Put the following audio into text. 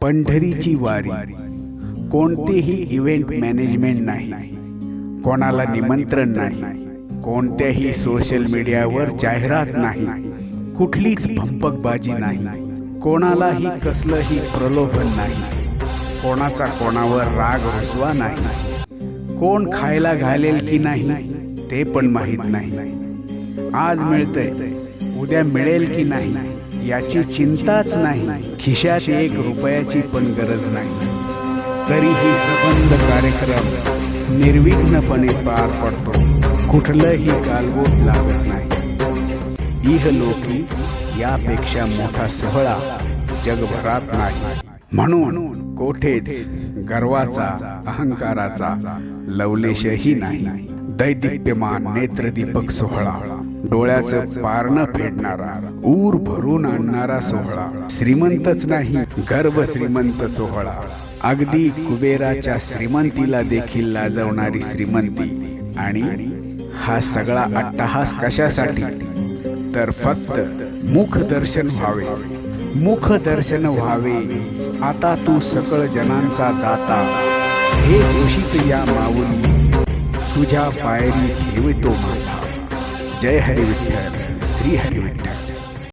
पंढरीची वारी. कोणतेही event management नाही. कोणाला निमंत्रण नाही. कोणत्याही सोशल मीडियावर जाहिरात नाही. कुठलीच भंपकबाजी नाही. कोणालाही कसलंही प्रलोभन नाही. कोणाचा कोणावर राग रुसवा नाही. कोण खायला घालेल की नाही ते पण माहीत नाही. आज मिळतंय. उद्या मिळेल की नाही. याची चिंताच नाही. खिशात एक रुपयाची पण गरज नाही. तरीही सबंध कार्यक्रम निर्विघ्नपणे पार पडतो. कुठलंही गालबोट लागत नाही. इहलोकी यापेक्षा मोठा सोहळा जगभरात नाही. म्हणून कोठेच गर्वाचा अहंकाराचा लवलेशही नाही. दैदिप्यमान नेत्रदीपक सोहळा. डोळ्याचं पारणं फेडणारा ऊर भरून आणणारा सोहळा. श्रीमंतच नाही गर्भ श्रीमंत सोहळा. अगदी कुबेराच्या श्रीमंतीला देखील लाजवणारी श्रीमंती. आणि हा सगळा अट्टहास कशासाठी? तर फक्त मुख दर्शन व्हावे. मुख दर्शन व्हावे. आता तू सकळ जनांचा जाता. हे घोषित या माऊली. तुझ्या पायरी ठेवतो. माथा जय हरी विठ्ठल श्री हरी विठ्ठल.